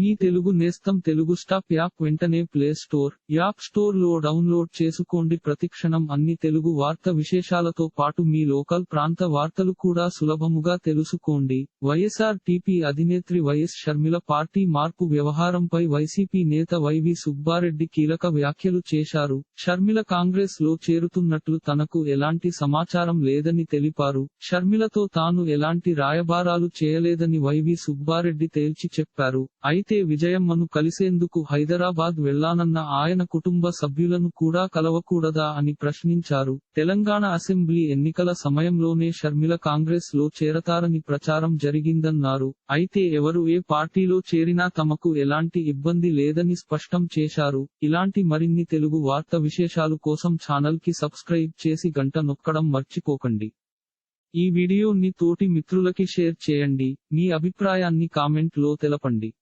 మీ తెలుగు నేస్తం Telugu stop app వెంటనే play store app స్టోర్లో డౌన్లోడ్ చేసుకోండి. ప్రతిక్షణం అన్ని తెలుగు వార్త విశేషాలతో పాటు మీ లోకల్ ప్రాంత వార్తలు కూడా సులభముగా తెలుసుకోండి. వైఎస్ఆర్ టీపీ అధినేత్రి వైఎస్ షర్మిల పార్టీ మార్పు వ్యవహారంపై వైసీపీ నేత వైవి సుబ్బారెడ్డి కీలక వ్యాఖ్యలు చేశారు. షర్మిల కాంగ్రెస్లో చేరుతున్నట్లు తనకు ఎలాంటి సమాచారం లేదని తెలిపారు. షర్మిలతో తాను ఎలాంటి రాయబారాలు చేయలేదని వైవి సుబ్బారెడ్డి తేల్చి చెప్పారు. అయితే అయితే విజయమ్మను కలిసేందుకు హైదరాబాద్ వెళ్ళానన్న ఆయన కుటుంబ సభ్యులను కూడా కలవకూడదా అని ప్రశ్నించారు. తెలంగాణ అసెంబ్లీ ఎన్నికల సమయంలోనే షర్మిల కాంగ్రెస్లో చేరతారని ప్రచారం జరిగిందన్నారు. అయితే ఎవరు ఏ పార్టీలో చేరినా తమకు ఎలాంటి ఇబ్బంది లేదని స్పష్టం చేశారు. ఇలాంటి మరిన్ని తెలుగు వార్త విశేషాలు కోసం ఛానల్కి సబ్స్క్రైబ్ చేసి గంట నొక్కడం మర్చిపోకండి. ఈ వీడియోని తోటి మిత్రులకి షేర్ చేయండి. మీ అభిప్రాయాన్ని కామెంట్లో తెలపండి.